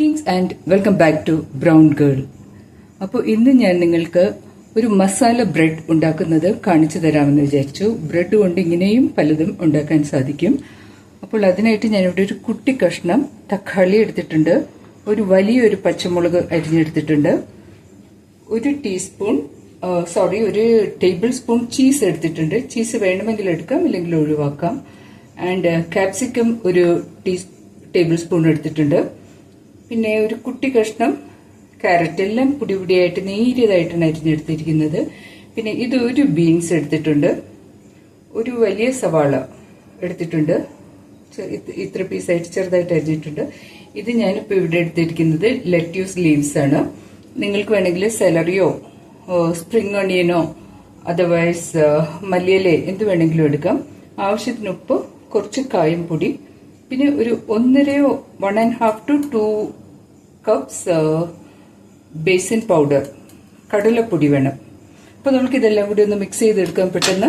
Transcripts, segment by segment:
Greetings and welcome back to brown girl അപ്പോൾ ഇന്ന് ഞാൻ നിങ്ങൾക്ക് ഒരു മസാല ബ്രെഡ് ഉണ്ടാക്കുന്നത് കാണിച്ചു തരാമെന്ന് വിചാരിച്ചു. ബ്രെഡ് കൊണ്ട് ഇങ്ങനെയും പലതും ഉണ്ടാക്കാൻ സാധിക്കും. അപ്പോൾ അതിനായിട്ട് ഞാനിവിടെ ഒരു കുട്ടി കഷ്ണം തക്കാളി എടുത്തിട്ടുണ്ട്. ഒരു വലിയൊരു പച്ചമുളക് അരിഞ്ഞെടുത്തിട്ടുണ്ട്. ഒരു ടീസ്പൂൺ സോറി ഒരു ടേബിൾ സ്പൂൺ ചീസ് എടുത്തിട്ടുണ്ട്. ചീസ് വേണമെങ്കിൽ എടുക്കാം അല്ലെങ്കിൽ ഒഴിവാക്കാം. ആൻഡ് കാപ്സിക്കം ഒരു ടീ ടേബിൾ സ്പൂൺ എടുത്തിട്ടുണ്ട്. പിന്നെ ഒരു കുട്ടി കഷ്ണം ക്യാരറ്റ് എല്ലാം പൊടി പൊടിയായിട്ട് നേരിയതായിട്ടാണ് അരിഞ്ഞെടുത്തിരിക്കുന്നത് പിന്നെ ഇത് ഒരു ബീൻസ് എടുത്തിട്ടുണ്ട്. ഒരു വലിയ സവാള എടുത്തിട്ടുണ്ട്. ഇത്ര പീസായിട്ട് ചെറുതായിട്ട് അരിഞ്ഞിട്ടുണ്ട്. ഇത് ഞാനിപ്പോൾ ഇവിടെ എടുത്തിരിക്കുന്നത് ലെറ്റ്യൂസ് ലീവ്സ് ആണ്. നിങ്ങൾക്ക് വേണമെങ്കിൽ സെലറിയോ സ്പ്രിംഗ് ഓണിയനോ അതർവൈസ് മല്ലിയലേ എന്ത് വേണമെങ്കിലും എടുക്കാം. ആവശ്യത്തിന് ഉപ്പ് കുറച്ച് കായം പൊടി. പിന്നെ ഒരു ഒന്നരയോ one and half to two cups besan powder കടലപ്പൊടി വേണം. അപ്പോൾ നമുക്ക് ഇതെല്ലാം കൂടി ഒന്ന് മിക്സ് ചെയ്തെടുക്കാൻ പെട്ടെന്ന്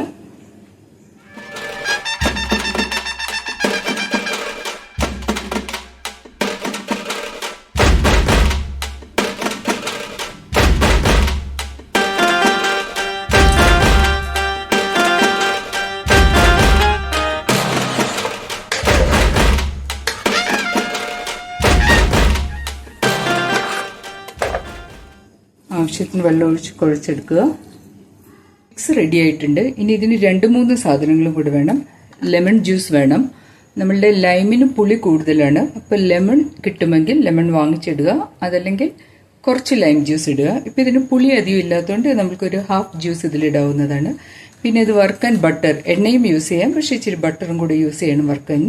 ആവശ്യത്തിന് വെള്ളം ഒഴിച്ച് കുഴച്ചെടുക്കുക. മിക്സ് റെഡി ആയിട്ടുണ്ട്. ഇനി ഇതിന് രണ്ട് മൂന്ന് സാധനങ്ങളും കൂടി വേണം. ലെമൺ ജ്യൂസ് വേണം. നമ്മളുടെ ലൈമിന് പുളി കൂടുതലാണ്. അപ്പോൾ ലെമൺ കിട്ടുമെങ്കിൽ ലെമൺ വാങ്ങിച്ചിടുക. അതല്ലെങ്കിൽ കുറച്ച് ലൈം ജ്യൂസ് ഇടുക. ഇപ്പോൾ ഇതിന് പുളി അധികം ഇല്ലാത്തതുകൊണ്ട് നമുക്കൊരു ഹാഫ് ജ്യൂസ് ഇതിലിടാവുന്നതാണ് പിന്നെ ഇത് വറുക്കാൻ ബട്ടർ എണ്ണയും യൂസ് ചെയ്യാം. പക്ഷേ ഇച്ചിരി ബട്ടറും കൂടി യൂസ് ചെയ്യണം വറുക്കാൻ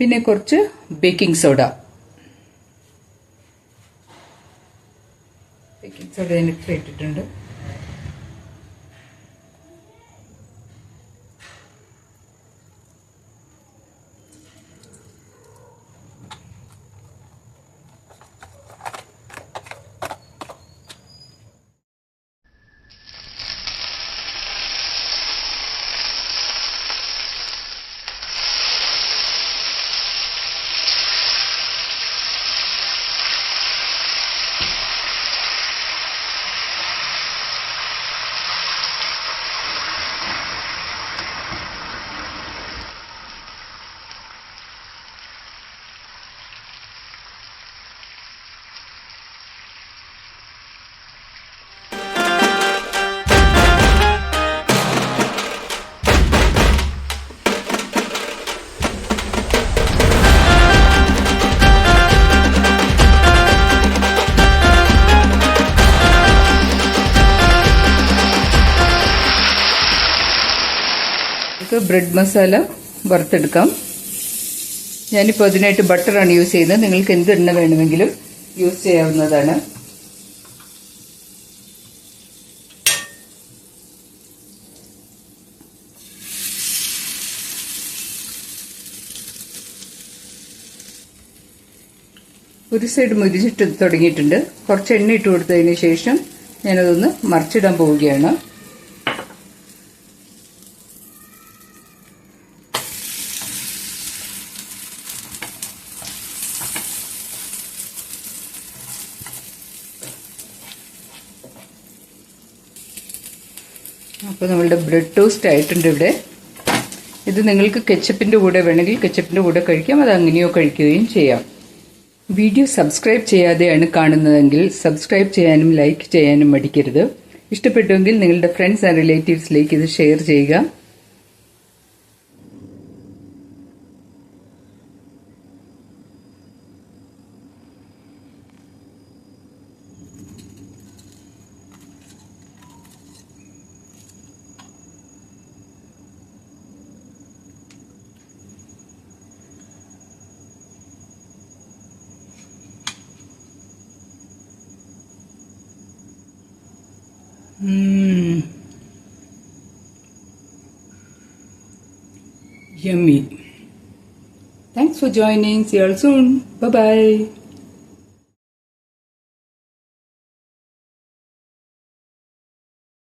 പിന്നെ കുറച്ച് ബേക്കിംഗ് സോഡ ബേക്കിംഗ് സോഡ ഞാൻ ഇട്ടിട്ടുണ്ട്. നമുക്ക് ബ്രെഡ് മസാല വറുത്തെടുക്കാം. ഞാനിപ്പോൾ അതിനായിട്ട് ബട്ടറാണ് യൂസ് ചെയ്യുന്നത്. നിങ്ങൾക്ക് എന്ത് എണ്ണ വേണമെങ്കിലും യൂസ് ചെയ്യാവുന്നതാണ്. ഒരു സൈഡ് മുരിച്ചിട്ട് തുടങ്ങിയിട്ടുണ്ട്. കുറച്ച് എണ്ണ ഇട്ട് കൊടുത്തതിന് ശേഷം ഞാനതൊന്ന് മറിച്ചിടാൻ പോവുകയാണ്. അപ്പോൾ നമ്മളുടെ ബ്രെഡ് ടോസ്റ്റ് ആയിട്ടുണ്ട് ഇവിടെ. ഇത് നിങ്ങൾക്ക് കെച്ചപ്പിന്റെ കൂടെ വേണമെങ്കിൽ കെച്ചപ്പിന്റെ കൂടെ കഴിക്കാം അത് അങ്ങനെയോ കഴിക്കുകയും ചെയ്യാം. വീഡിയോ സബ്സ്ക്രൈബ് ചെയ്യാതെയാണ് കാണുന്നതെങ്കിൽ സബ്സ്ക്രൈബ് ചെയ്യാനും ലൈക്ക് ചെയ്യാനും മടിക്കരുത്. ഇഷ്ടപ്പെട്ടുവെങ്കിൽ നിങ്ങളുടെ ഫ്രണ്ട്സ് ആൻഡ് റിലേറ്റീവ്സിലേക്ക് ഇത് ഷെയർ ചെയ്യുക. Mm. Yummy. Thanks for joining. See you all soon. Bye bye.